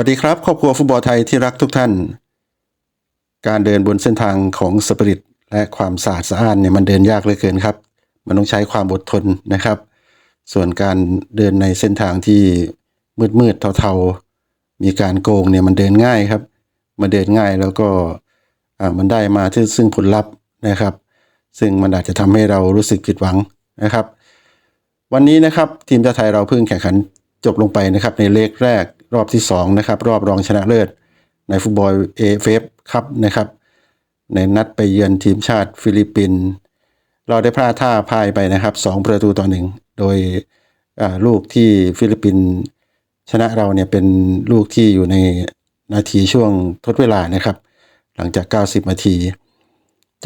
วัสดีครับ ครอบครัวฟุตบอลไทยที่รักทุกท่าน การเดินบนเส้นทางของสปิริตและความสะอาดสะอ้านเนี่ยมันเดินยากเหลือเกินครับ มันต้องใช้ความอดทนนะครับ ส่วนการเดินในเส้นทางที่มืดๆเทาๆ มีการโกงเนี่ยมันเดินง่ายครับ มันเดินง่ายแล้วก็อ่ามันได้มาที่ซึ่งผลลัพธ์นะครับ ซึ่งมันอาจจะทำให้เรารู้สึกผิดหวังนะครับ วันนี้นะครับทีมชาติไทยเราเพิ่งแข่งขันจบลงไปนะครับในเลกแรก รอบที่2นะครับรอบรองชนะเลิศ ในฟุตบอลเอฟเอฟครับนะครับ ในนัดไปเยือนทีมชาติฟิลิปปินส์เราได้พลาดท่าพ่ายไปนะครับ 2 ประตูต่อหนึ่งโดยลูกที่ฟิลิปปินส์ชนะเราเนี่ยเป็นลูกที่อยู่ในนาทีช่วงทดเวลานะครับ หลังจาก 90 นาที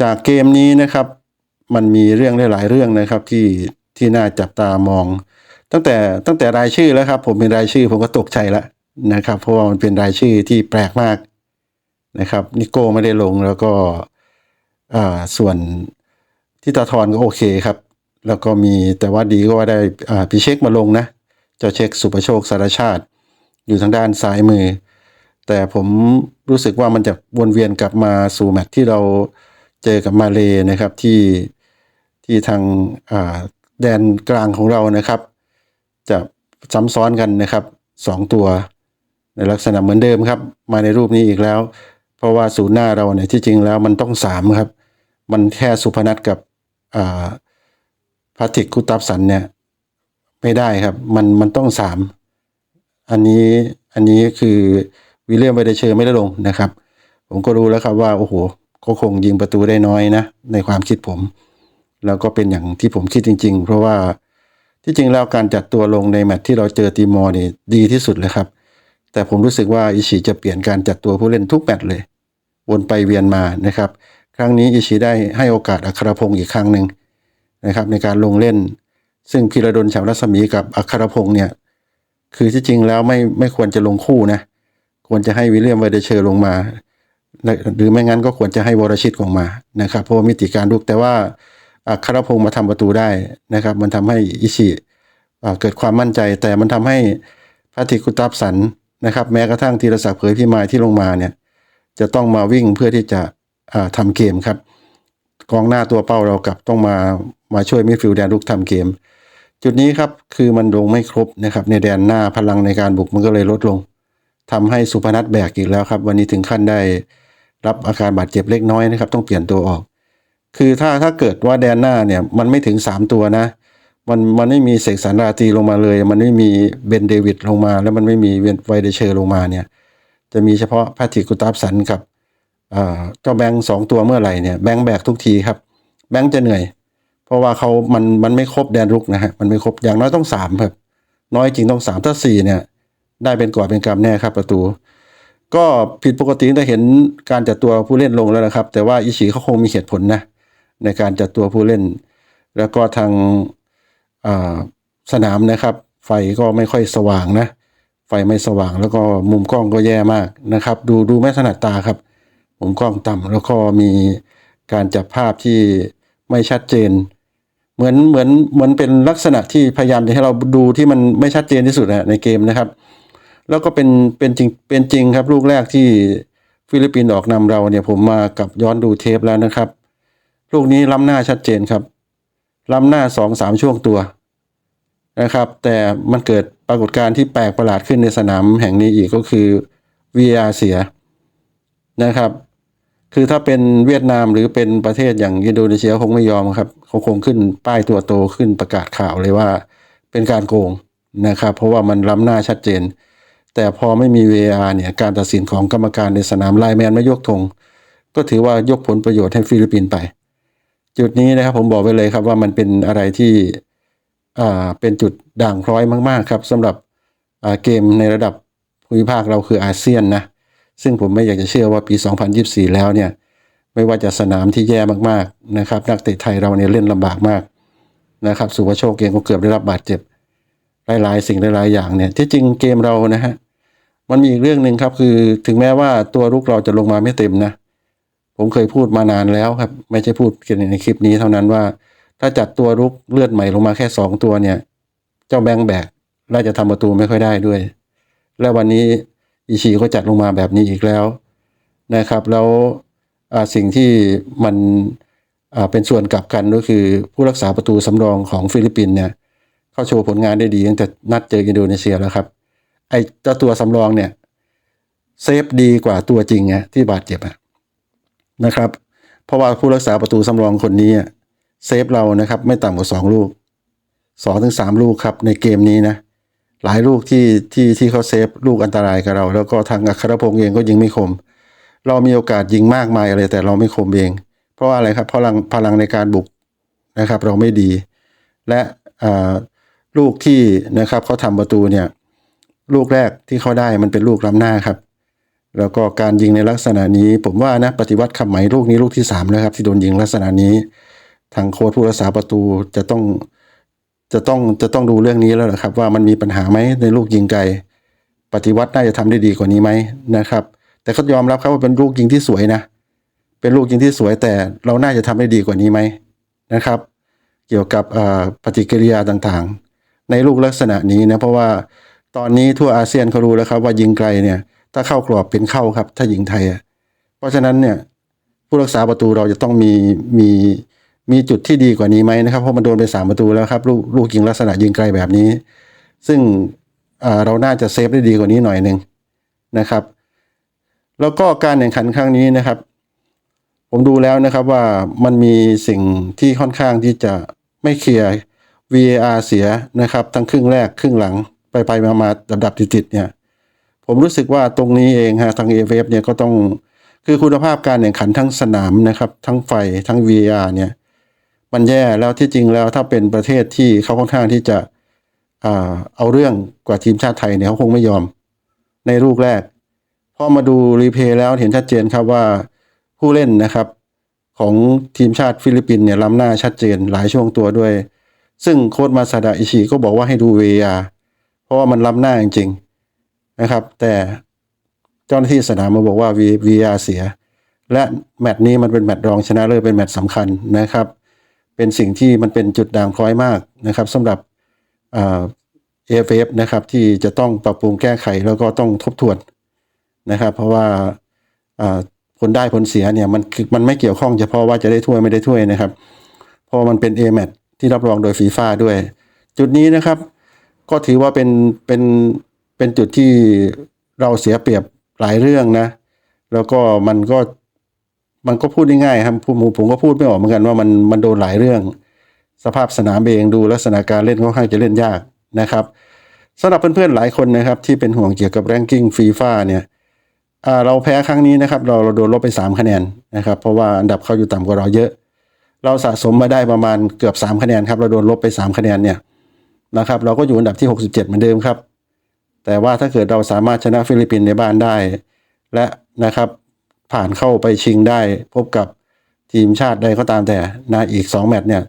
จากเกมนี้นะครับ มันมีเรื่องหลาย ๆ เรื่องนะครับที่ที่น่าจับตามอง ตั้งแต่ตั้งแต่รายชื่อแล้วครับ ผมเป็นรายชื่อผมก็ตกใจแล้ว นะครับ เพราะว่ามันเป็นรายชื่อที่แปลกมากนะครับนิโก้ไม่ได้ลงแล้วก็ส่วนทิตาทรก็โอเคครับ แล้วก็มีแต่ว่าดีก็ว่าได้พี่เชคมาลงนะเจ้าเช็คสุประโชคสารชาติ อยู่ทางด้านซ้ายมือ แต่ผมรู้สึกว่ามันจะวนเวียนกลับมาสู่แมตช์ที่เราเจอกับมาเลนะครับที่ที่ทางาแดนกลางของเรานะครับ จะซ้ำซ้อนกันนะครับสองตัว ในลักษณะเหมือนเดิมครับ มาในรูปนี้อีกแล้ว เพราะว่าศูนย์หน้าเราเนี่ยที่จริงแล้วมันต้องสามครับ มันแค่สุพนัทกับอ่าพาติกคุตับสันเนี่ยไม่ได้ครับ มันมันต้องสามอันนี้อันนี้คือวิลเลียมไวเดเชอร์ไม่ได้ลงนะครับ ผมก็รู้แล้วครับว่าโอ้โหเขาคงยิงประตูได้น้อยนะในความคิดผม แล้วก็เป็นอย่างที่ผมคิดจริง ๆ เพราะว่าที่จริงแล้วการจัดตัวลงในแมตช์ที่เราเจอตีมอร์นี่ดีที่สุดเลยครับ แต่ผมรู้สึกว่าอิชิจะเปลี่ยนการจัดตัวผู้เล่นทุกแมตช์เลย วนไปเวียนมานะครับ ครั้งนี้อิชิได้ให้โอกาสอัครพงศ์อีกครั้งหนึ่งนะครับ ในการลงเล่น ซึ่งพีระดลฉาวรัศมีกับอัครพงศ์เนี่ย คือที่จริงแล้วไม่ไม่ควรจะลงคู่นะ ควรจะให้วิลเลียมไวเดเชอร์ลงมา หรือไม่งั้นก็ควรจะให้วรชิตลงมานะครับเพราะว่ามิติการลุกแต่ว่าอัครพงศ์มาทำประตูได้นะครับ มันทำให้อิชิเกิดความมั่นใจ แต่มันทำให้พาติกุตับสัน นะครับ แม้กระทั่งธีรศักดิ์เผยพิมายที่ลงมาเนี่ยจะต้องมาวิ่งเพื่อที่จะอ่าทำเกมครับ กองหน้าตัวเป้าเรากลับต้องมามาช่วยมิดฟิลด์แดนลุกทำเกม จุดนี้ครับคือมันลงไม่ครบนะครับในแดนหน้าพลังในการบุกมันก็เลยลดลงทำให้สุพนัทแบกอีกแล้วครับ วันนี้ถึงขั้นได้รับอาการบาดเจ็บเล็กน้อยนะครับ ต้องเปลี่ยนตัวออก คือถ้าถ้าเกิดว่าแดนหน้าเนี่ยมันไม่ถึง 3 ตัวนะ มันมันไม่มีเสกสรรราตีลงมาเลย มันไม่มีเบนเดวิดลงมา แล้วมันไม่มีเวนไวเดเชอร์ลงมาเนี่ย จะมีเฉพาะแพทริกกุตาฟสันกับเจ้าแบงค์สองตัวเมื่อไหร่เนี่ยแบงค์แบกทุกทีครับ แบงค์จะเหนื่อย เพราะว่าเขามันมันไม่ครบแดนรุกนะฮะมันไม่ครบอย่างน้อยต้องสามครับ น้อยจริงต้องสามถ้าสี่เนี่ย ได้เป็นกอบเป็นกำแน่ครับประตู ก็ผิดปกติได้เห็นการจัดตัวผู้เล่นลงแล้วนะครับ แต่ว่าอิชิเขาคงมีเหตุผลนะในการจัดตัวผู้เล่น แล้วก็ทาง สนามนะครับ ไฟก็ไม่ค่อยสว่างนะ ไฟไม่สว่างแล้วก็มุมกล้องก็แย่มากนะครับ ดูดูไม่ถนัดตาครับ มุมกล้องต่ำแล้วก็มีการจับภาพที่ไม่ชัดเจน เหมือนเหมือนเหมือนเป็นลักษณะที่พยายามจะให้เราดูที่มันไม่ชัดเจนที่สุดนะในเกมนะครับ แล้วก็เป็นเป็นจริงเป็นจริงครับลูกแรกที่ฟิลิปปินส์ออกนำเราเนี่ยผมมากับย้อนดูเทปแล้วนะครับ ลูกนี้ล้ำหน้าชัดเจนครับ ล้ำหน้าสองสามช่วงตัวนะครับ แต่มันเกิดปรากฏการณ์ที่แปลกประหลาดขึ้นในสนามแห่งนี้อีกก็คือ VR เสียนะครับ คือถ้าเป็นเวียดนามหรือเป็นประเทศอย่างอินโดนีเซียคงไม่ยอมครับเขาคงขึ้นป้ายตัวโตขึ้นประกาศข่าวเลยว่าเป็นการโกงนะครับ เพราะว่ามันล้ำหน้าชัดเจน แต่พอไม่มี VR เนี่ยการตัดสินของกรรมการในสนามไลแมนไม่ยกธงก็ถือว่ายกผลประโยชน์ให้ฟิลิปปินส์ไป จุดนี้นะครับผมบอกไว้เลยครับว่ามันเป็นอะไรที่อ่าเป็นจุดด่างพร้อยมาก ๆ ครับสำหรับอ่าเกมในระดับภูมิภาคเราคืออาเซียนนะซึ่งผมไม่อยากจะเชื่อว่าปี 2024 แล้วเนี่ยไม่ว่าจะสนามที่แย่มากๆนะครับ นักเตะไทยเราเนี่ยเล่นลำบากมากนะครับสุภโชคเองก็เกือบได้รับบาดเจ็บหลายๆ สิ่งหลายๆอย่างเนี่ยที่จริงเกมเรานะฮะมันมีอีกเรื่องหนึ่งครับคือถึงแม้ว่าตัวรุกเราจะลงมาไม่เต็มนะ ผมเคยพูดมานานแล้วครับ ไม่ใช่พูดแค่ในคลิปนี้เท่านั้นว่า ถ้าจัดตัวรุกเลือดใหม่ลงมาแค่สองตัวเนี่ย เจ้าแบงแบกน่าจะทำประตูไม่ค่อยได้ด้วย และวันนี้อิชิก็จัดลงมาแบบนี้อีกแล้วนะครับ แล้วสิ่งที่มันเป็นส่วนกลับกันก็คือผู้รักษาประตูสำรองของฟิลิปปินส์เนี่ยเขาโชว์ผลงานได้ดีตั้งแต่นัดเจออินโดนีเซียแล้วครับไอ้เจ้าตัวสำรองเนี่ยเซฟดีกว่าตัวจริงไงที่บาดเจ็บอะ นะครับ เพราะว่าผู้รักษาประตูสำรองคนนี้เซฟเรานะครับ ไม่ต่ำกว่าสองลูกสองถึงสามลูกครับในเกมนี้นะหลายลูกที่ที่ที่เขาเซฟลูกอันตรายกับเรา แล้วก็ทางอัครพงษ์เองก็ยิงไม่คม เรามีโอกาสยิงมากมายอะไรแต่เราไม่คมเอง เพราะว่าอะไรครับพลังพลังในการบุกนะครับ เราไม่ดี และลูกที่นะครับเขาทำประตูเนี่ย ลูกแรกที่เขาได้มันเป็นลูกล้ำหน้าครับ แล้วก็การยิงในลักษณะนี้ ผมว่านะปฏิวัติคำไหมลูกนี้ลูกที่สามแล้วครับ ที่โดนยิงลักษณะนี้ ทางโค้ชผู้รักษาประตูจะต้องจะต้องจะต้องดูเรื่องนี้แล้วนะครับ ว่ามันมีปัญหาไหมในลูกยิงไกล ปฏิวัติน่าจะทำได้ดีกว่านี้ไหมนะครับ แต่เขายอมรับครับว่าเป็นลูกยิงที่สวยนะ เป็นลูกยิงที่สวยแต่เราน่าจะทำได้ดีกว่านี้ไหมนะครับ เกี่ยวกับอ่าปฏิกิริยาต่างๆ ในลูกลักษณะนี้นะเพราะว่าตอนนี้ทั่วอาเซียนเขารู้แล้วครับว่ายิงไกลเนี่ย ถ้าเข้ากรอบเป็นเข้าครับ ถ้ายิงไทยอะเพราะฉะนั้นเนี่ยผู้รักษาประตูเราจะต้องมีมีมีจุดที่ดีกว่านี้ไหมนะครับ เพราะมันโดนไปสามประตูแล้วครับ ลูกลูกยิงลักษณะยิงไกลแบบนี้ ซึ่งเราน่าจะเซฟได้ดีกว่านี้หน่อยหนึ่งนะครับ แล้วก็การแข่งขันครั้งนี้นะครับ ผมดูแล้วนะครับว่ามันมีสิ่งที่ค่อนข้างที่จะไม่เคลียร์ VAR เสียนะครับ ทั้งครึ่งแรกครึ่งหลังไปไปมามาดับดับติดติดเนี่ย ผมรู้สึกว่าตรงนี้เองฮะทาง AFF เนี่ยก็ต้องคือคุณภาพการแข่งขันทั้งสนามนะครับ ทั้งไฟทั้ง VR เนี่ย มันแย่แล้วที่จริงแล้วถ้าเป็นประเทศที่เขาค่อนข้างที่จะเอาเรื่องกว่าทีมชาติไทยเนี่ยเขาคงไม่ยอมในลูกแรกพอมาดูรีเพย์แล้วเห็นชัดเจนครับว่าผู้เล่นนะครับของทีมชาติฟิลิปปินส์เนี่ยล้ำหน้าชัดเจนหลายช่วงตัวด้วย ซึ่งโค้ชมาซาดะอิชิก็บอกว่าให้ดู VR เพราะว่ามันล้ำหน้าจริงๆ นะครับ แต่เจ้าหน้าที่สนามมาบอกว่า VR เสีย และแมตช์นี้มันเป็นแมตช์รองชนะเลิศเป็นแมตช์สำคัญนะครับ เป็นสิ่งที่มันเป็นจุดด่างพร้อยมากนะครับสำหรับเอ่อ AFF นะครับที่จะต้องปรับปรุงแก้ไขแล้วก็ต้องทบทวนนะครับ เพราะว่าผลได้ผลเสียเนี่ยมันคือมันไม่เกี่ยวข้องเฉพาะว่าจะได้ถ้วยไม่ได้ถ้วยนะครับ เพราะมันเป็น A m a t ที่รับรองโดยฟีฟ่าด้วย จุดนี้นะครับ ก็ถือว่าเป็นเป็น เป็นจุดที่เราเสียเปรียบหลายเรื่องนะ แล้วก็มันก็มันก็พูดง่ายครับผมผมก็พูดไม่ออกเหมือนกันว่ามันมันโดนหลายเรื่อง สภาพสนามเองดูลักษณะการเล่นค่อนข้างจะเล่นยากนะครับสำหรับเพื่อนๆหลายคนนะครับ ที่เป็นห่วงเกี่ยวกับแรงกิ้งฟีฟ่าเนี่ยเราแพ้ครั้งนี้นะครับ เราเราโดนลบไป 3 คะแนนนะครับ เพราะว่าอันดับเขาอยู่ต่ำกว่าเราเยอะ เราสะสมมาได้ประมาณเกือบ 3 คะแนนครับ เราโดนลบไป 3 คะแนนเนี่ยนะครับ เราก็อยู่อันดับที่ 67 เหมือนเดิมครับ แต่ว่าถ้าเกิดเราสามารถชนะฟิลิปปินส์ในบ้านได้ และนะครับผ่านเข้าไปชิงได้พบกับทีมชาติใดก็ตามแต่นะอีก 2 แมตช์เนี่ย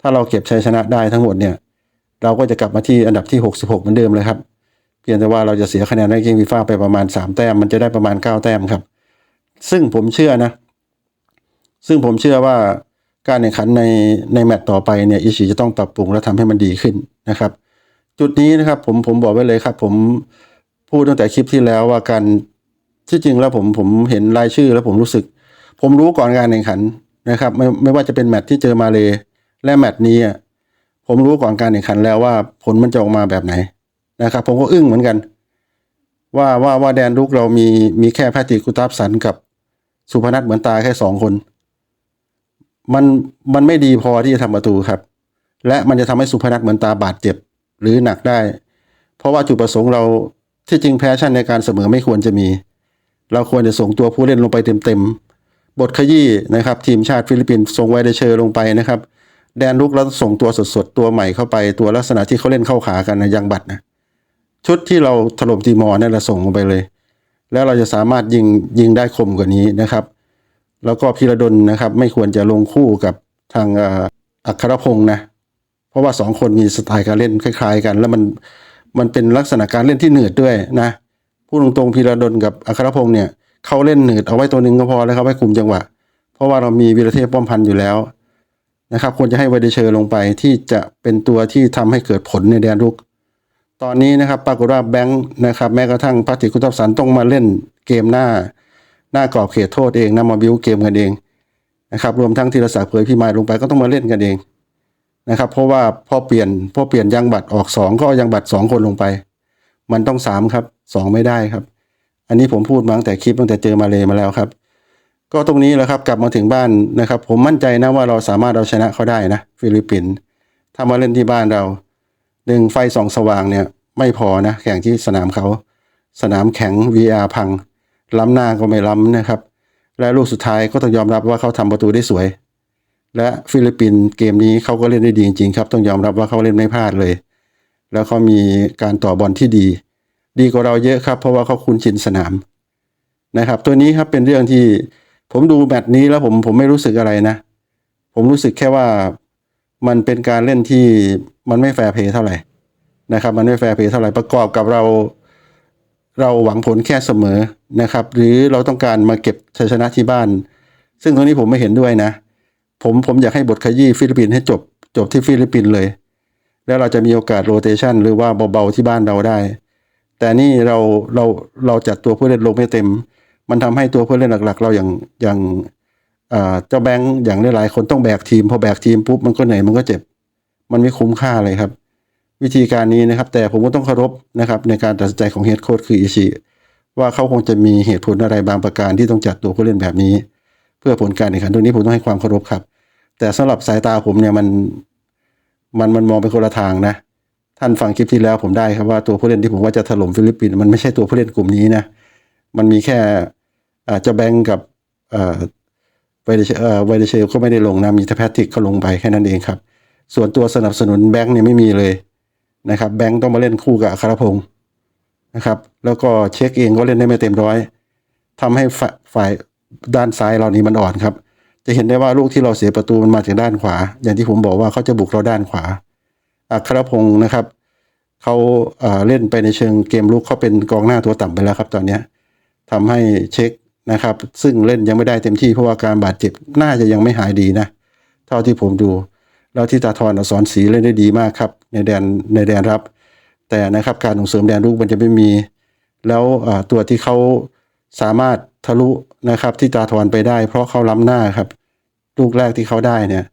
ถ้าเราเก็บชัยชนะได้ทั้งหมดเนี่ย เราก็จะกลับมาที่อันดับที่ 66 เหมือนเดิมเลยครับ เพียงแต่ว่าเราจะเสียคะแนนในเกมฟีฟ่าไปประมาณ 3 แต้ม มันจะได้ประมาณ 9 แต้มครับ ซึ่งผมเชื่อนะ ซึ่งผมเชื่อว่าการแข่งขันในในแมตต์ต่อไปเนี่ยอิชิจะต้องปรับปรุงและทำให้มันดีขึ้นนะครับ จุดนี้นะครับผมผมบอกไว้เลยครับ ผมพูดตั้งแต่คลิปที่แล้วว่าการที่จริงแล้วผมผมเห็นรายชื่อแล้วผมรู้สึก ผมรู้ก่อนการแข่งขันนะครับ ไม่ไม่ว่าจะเป็นแมตต์ที่เจอมาเลและแมตต์นี้ผมรู้ก่อนการแข่งขันแล้วว่าผลมันจะออกมาแบบไหนนะครับ ผมก็อึ้งเหมือนกัน ว่าว่าว่าแดนลุกเรามีมีแค่แพทริกกุตับสันกับสุพนัทเหมือนตาแค่สองคน มันมันไม่ดีพอที่จะทำประตูครับ และมันจะทำให้สุพนัทเหมือนตาบาดเจ็บ หรือหนักได้ เพราะว่าจุดประสงค์เราที่จริงแพชชั่นในการเสมอไม่ควรจะมี เราควรจะส่งตัวผู้เล่นลงไปเต็มๆ บทขยี้นะครับ ทีมชาติฟิลิปปินส์ส่งไวเดเชอร์ลงไปนะครับ แดนลุกแล้วส่งตัวสดๆ ตัวใหม่เข้าไปตัวลักษณะที่เขาเล่นเข้าขากันนะยังบัตรนะชุดที่เราถล่มตีมอร์นั่นเราส่งลงไปเลย แล้วเราจะสามารถยิงยิงได้คมกว่านี้นะครับ แล้วก็พีระดลนะครับ ไม่ควรจะลงคู่กับทางอัครพงศ์นะ เพราะว่าสองคนมีสไตล์การเล่นคล้าย ๆ กัน แล้วมันมันเป็นลักษณะการเล่นที่เหนืดด้วยนะพูดตรงๆพีระดลกับอัครพงศ์เนี่ยเขาเล่นเหนืดเอาไว้ตัวหนึ่งก็พอแล้วครับไว้คุมจังหวะ เพราะว่าเรามีวีรเทพป้อมพันธ์อยู่แล้วนะครับควรจะให้ไวเดเชอร์ลงไปที่จะเป็นตัวที่ทำให้เกิดผลในแดนรุก ตอนนี้นะครับปรากฏว่าแบงค์นะครับแม้กระทั่งพัติคุตับสันต้องมาเล่นเกมหน้า หน้ากรอบเขตโทษเองนะมาบิวเกมกันเองนะครับรวมทั้งธีรศักดิ์เผยพี่มายลงไปก็ต้องมาเล่นกันเอง นะครับ เพราะว่าพอเปลี่ยนพอเปลี่ยนยังบัตรออกสองก็เอายังบัตรสองคนลงไป มันต้องสามครับสองไม่ได้ครับ อันนี้ผมพูดมาตั้งแต่คลิปตั้งแต่เจอมาเลยมาแล้วครับ ก็ตรงนี้แหละครับกลับมาถึงบ้านนะครับ ผมมั่นใจนะว่าเราสามารถเอาชนะเขาได้นะ ฟิลิปปินส์ถ้ามาเล่นที่บ้านเราหนึ่งไฟสองสว่างเนี่ย ไม่พอนะแข่งที่สนามเขาสนามแข็ง VR พัง ล้ำหน้าก็ไม่ล้ำนะครับ และลูกสุดท้ายก็ต้องยอมรับว่าเขาทำประตูได้สวย และฟิลิปปินส์เกมนี้เขาก็เล่นได้ดีจริงๆครับ ต้องยอมรับว่าเขาเล่นไม่พลาดเลย แล้วเขามีการต่อบอลที่ดี ดีกว่าเราเยอะครับ เพราะว่าเขาคุ้นชินสนามนะครับ ตัวนี้ครับเป็นเรื่องที่ผมดูแมตช์นี้แล้วผมผมไม่รู้สึกอะไรนะ ผมรู้สึกแค่ว่ามันเป็นการเล่นที่มันไม่แฟร์เพย์เท่าไหร่นะครับ มันไม่แฟร์เพย์เท่าไหร่ประกอบกับเรา เราหวังผลแค่เสมอนะครับ หรือเราต้องการมาเก็บชัยชนะที่บ้าน ซึ่งตรงนี้ผมไม่เห็นด้วยนะ ผมผมอยากให้บทขยี้ฟิลิปปินส์ให้จบจบที่ฟิลิปปินส์เลย แล้วเราจะมีโอกาสโรเตชันหรือว่าเบาๆที่บ้านเราได้ แต่นี่เราเราเราจัดตัวผู้เล่นลงไม่เต็ม มันทำให้ตัวผู้เล่นหลักๆ เราอย่างอย่างอ่าเจ้าแบงค์อย่างหลายๆคนต้องแบกทีม พอแบกทีมปุ๊บมันก็เหนื่อยมันก็เจ็บ มันไม่คุ้มค่าเลยครับ วิธีการนี้นะครับ แต่ผมก็ต้องเคารพนะครับ ในการตัดสินใจของเฮดโค้ชคืออิชิว่าเขาคงจะมีเหตุผลอะไรบางประการที่ต้องจัดตัวผู้เล่นแบบนี้ เพื่อผลการแข่งขันตรงนี้ผมต้องให้ความเคารพครับ แต่สำหรับสายตาผมเนี่ยมันมันมันมองไปคนละทางนะ ท่านฟังคลิปที่แล้วผมได้ครับว่าตัวผู้เล่นที่ผมว่าจะถล่มฟิลิปปินส์มันไม่ใช่ตัวผู้เล่นกลุ่มนี้นะ มันมีแค่อาเจ้าแบงก์กับไวเดเชเอ่อไวเดเชลก็ไม่ได้ลงนะมีแต่แพทริกเขาลงไปแค่นั้นเองครับ ส่วนตัวสนับสนุนแบงก์เนี่ยไม่มีเลยนะครับ แบงก์ต้องมาเล่นคู่กับอัครพงศ์นะครับ แล้วก็เช็คเองก็เล่นได้ไม่เต็มร้อยทำให้ฝ่ายฝ่ายด้านซ้ายเรานี้มันอ่อนครับ จะเห็นได้ว่าลูกที่เราเสียประตูมันมาจากด้านขวา อย่างที่ผมบอกว่าเขาจะบุกเราด้านขวาอัครพงศ์นะครับเขาเล่นไปในเชิงเกมลุกเขาเป็นกองหน้าตัวต่ำไปแล้วครับ ตอนเนี้ยทำให้เช็คนะครับ ซึ่งเล่นยังไม่ได้เต็มที่เพราะว่าการบาดเจ็บน่าจะยังไม่หายดีนะ เท่าที่ผมดู แล้วที่ตาทอนอักษรศรีเล่นได้ดีมากครับ ในแดนในแดนรับ แต่นะครับการส่งเสริมแดนรุกมันจะไม่มี แล้วตัวที่เขาสามารถทะลุ นะครับ ที่ตาทอนไปได้ เพราะเขาล้ำหน้าครับ ลูกแรกที่เขาได้เนี่ย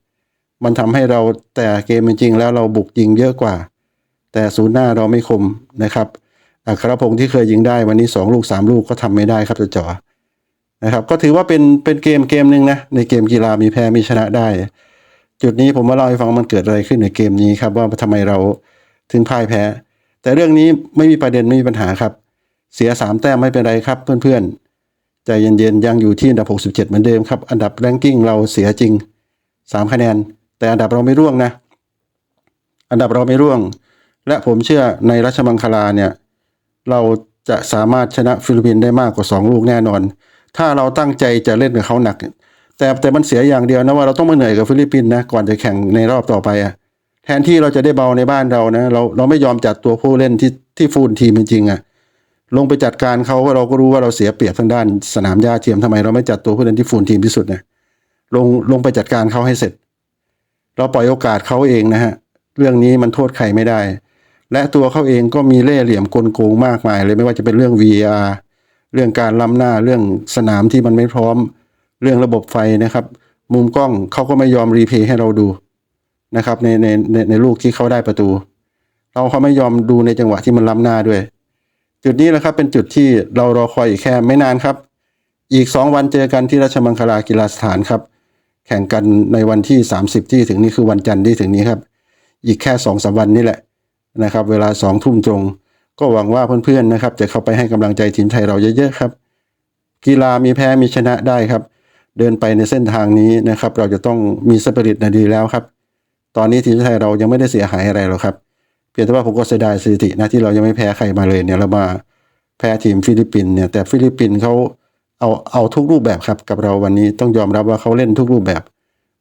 มันทำให้เราแต่เกมจริงแล้วเราบุกยิงเยอะกว่า แต่ศูนย์หน้าเราไม่คมนะครับอัครพงศ์ที่เคยยิงได้วันนี้สองลูกสามลูกก็ทำไม่ได้ครับจะจ่อนะครับ ก็ถือว่าเป็นเป็นเกมเกมหนึ่งนะในเกมกีฬามีแพ้มีชนะได้ จุดนี้ผมมาเล่าให้ฟังมันเกิดอะไรขึ้นในเกมนี้ครับ ว่าทำไมเราถึงพ่ายแพ้ แต่เรื่องนี้ไม่มีประเด็นไม่มีปัญหาครับ เสียสามแต้มไม่เป็นไรครับเพื่อนๆ ใจเย็นๆยังอยู่ที่อันดับ 67 เหมือนเดิมครับ อันดับแรงกิ้งเราเสียจริง 3 คะแนน แต่อันดับเราไม่ร่วงนะ อันดับเราไม่ร่วง และผมเชื่อในรัชมังคลาเนี่ย เราจะสามารถชนะฟิลิปปินส์ได้มากกว่า 2 ลูกแน่นอน ถ้าเราตั้งใจจะเล่นกับเขาหนัก แต่แต่มันเสียอย่างเดียวนะว่าเราต้องมาเหนื่อยกับฟิลิปปินส์นะก่อนจะแข่งในรอบต่อไปอะแทนที่เราจะได้เบาในบ้านเรานะ เราเราไม่ยอมจัดตัวผู้เล่นที่ที่ฟูลทีมจริงอะ ลงไปจัดการเขาว่าเราก็รู้ว่าเราเสียเปรียบทางด้านสนามหญ้าเทียมทำไม เราไม่จัดตัวผู้เล่นที่ฟูลทีมที่สุดเนะลงลงไปจัดการเขาให้เสร็จ เราปล่อยโอกาสเขาเองนะฮะเรื่องนี้มันโทษใครไม่ได้ และตัวเขาเองก็มีเล่ห์เหลี่ยมกลโกงมากมายเลยไม่ว่าจะเป็นเรื่อง VR เรื่องการล้ำหน้าเรื่องสนามที่มันไม่พร้อม เรื่องระบบไฟนะครับ มุมกล้องเขาก็ไม่ยอมรีเพย์ให้เราดูนะครับในในในในลูกที่เขาได้ประตู เราเขาไม่ยอมดูในจังหวะที่มันล้ำหน้าด้วย จุดนี้แหละครับเป็นจุดที่เรารอคอยอีกแค่ไม่นานครับ อีกสองวันเจอกันที่ราชมังคลากีฬาสถานครับ แข่งกันในวันที่ 30 ที่ถึงนี้คือวันจันทร์ที่ถึงนี้ครับ อีกแค่สองสามวันนี่แหละนะครับ เวลาสองทุ่มตรง ก็หวังว่าเพื่อนๆนะครับ จะเข้าไปให้กำลังใจทีมไทยเราเยอะๆครับ กีฬามีแพ้มีชนะได้ครับ เดินไปในเส้นทางนี้นะครับ เราจะต้องมีสปิริตนดีแล้วครับ ตอนนี้ทีมไทยเรายังไม่ได้เสียหายอะไรหรอกครับ เพียงแต่ว่าผมก็เสียดายสถิตินะที่เรายังไม่แพ้ใครมาเลยเนี่ยเรามาแพ้ทีมฟิลิปปินส์เนี่ยแต่ฟิลิปปินส์เขาเอาเอาทุกรูปแบบครับกับเราวันนี้ต้องยอมรับว่าเขาเล่นทุกรูปแบบ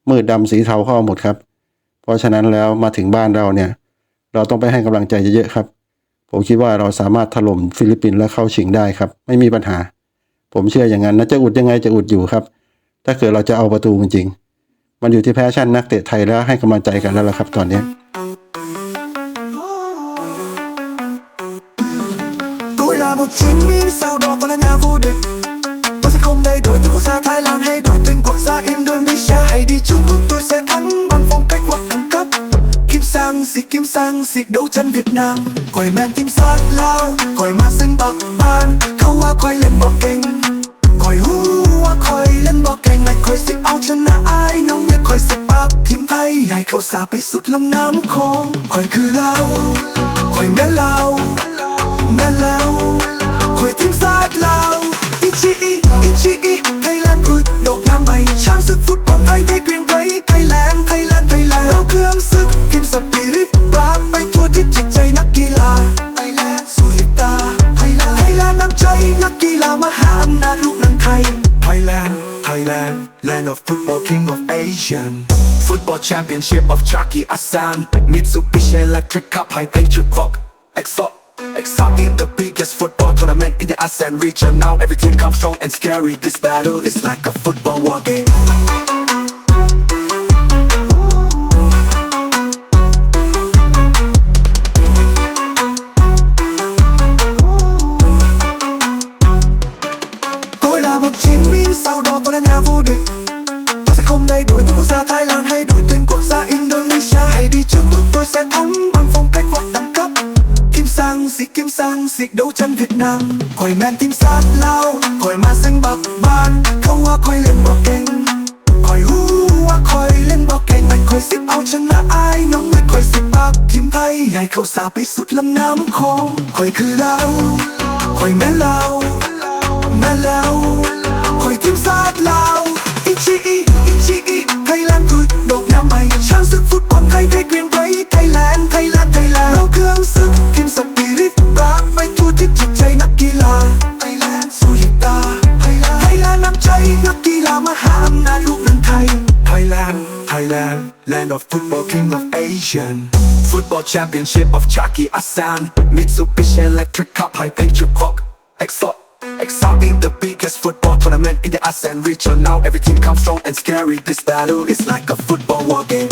มืดดำสีเทาเข้าเอหมดครับ เพราะฉะนั้นแล้วมาถึงบ้านเราเนี่ย เราต้องไปให้กำลังใจเยอะๆครับ ผมคิดว่าเราสามารถถล่มฟิลิปปินส์และเข้าชิงได้ครับ ไม่มีปัญหา ผมเชื่ออย่างนั้นนะจะอุดยังไงจะอุดอยู่ครับ ถ้าเกิดเราจะเอาประตูจริงๆมันอยู่ที่แพชชั่นนักเตะไทยแล้วให้กำลังใจกันแล้วล่ะครับ ตอนนี้ Chính vì sau đó còn là nhà vô địch. Tôi sẽ không thay đổi từ quốc gia Thái Lan hay đổi tên quốc gia Indonesia. Hay đi Trung Quốc tôi sẽ thắng bằng phong cách hoặc đẳng cấp. Kim sang xịt kim sang xịt đấu chân Việt Nam. Còi men kim sát lao còi ma sinh bạc ban. Khâu hoa khỏi lên bọc kinh còi hú hoa khỏi lên bọc kinh này khỏi xịt áo chân là ai nóng nhất khỏi xịt bắp Kim thay, ngày khâu xa bay sút lòng nám khô. Khỏi cứ lao Khỏi mẹ lao Mẹ lao người tiếng rất lao Ichi i, Ichi i, Thailand ui, độ nam mày Trang sức phút bọn anh thấy quyền đấy Thailand, Thailand, Thailand Đâu cương sức, kim sập kỳ rít Brand mày thua thiết chỉ chay nắc kỳ là Thailand, Suhita, Thailand Thailand nam chay nắc kỳ là mà hạm na lúc nâng thay Thailand, Lan, land of football king of Asian. Football championship of Jackie Asan Mitsubishi Electric Cup hai tay trượt vọc Exot Exalt, exalting the biggest football tournament in the ASEAN region. Now everything comes strong and scary. This battle is like a football war game. ำคอยแมนทีมซัดเล่าคอยมาซึ่งบักบานเขาว่าคอยเล่นบอกเก่งคอยฮู้ว่าคอยเล่นบอกเก่งมันคอยสิบเอาชนะอายน้องไม่คอยสิบปักทีมไทยใหญ่เขาสาไปสุดลำน้ำโขงคอยคือเราคอยแม่เราแม่เราคอยทีมซัดเล่า ใจนักกีฬามหาอำนาจลูกหนังไทย Thailand Thailand land of football king of Asian Football championship of Chucky Asan Mitsubishi Electric Cup high picture clock Exalt Exciting the biggest football tournament in the ASEAN region Now everything comes strong and scary This battle is like a football war game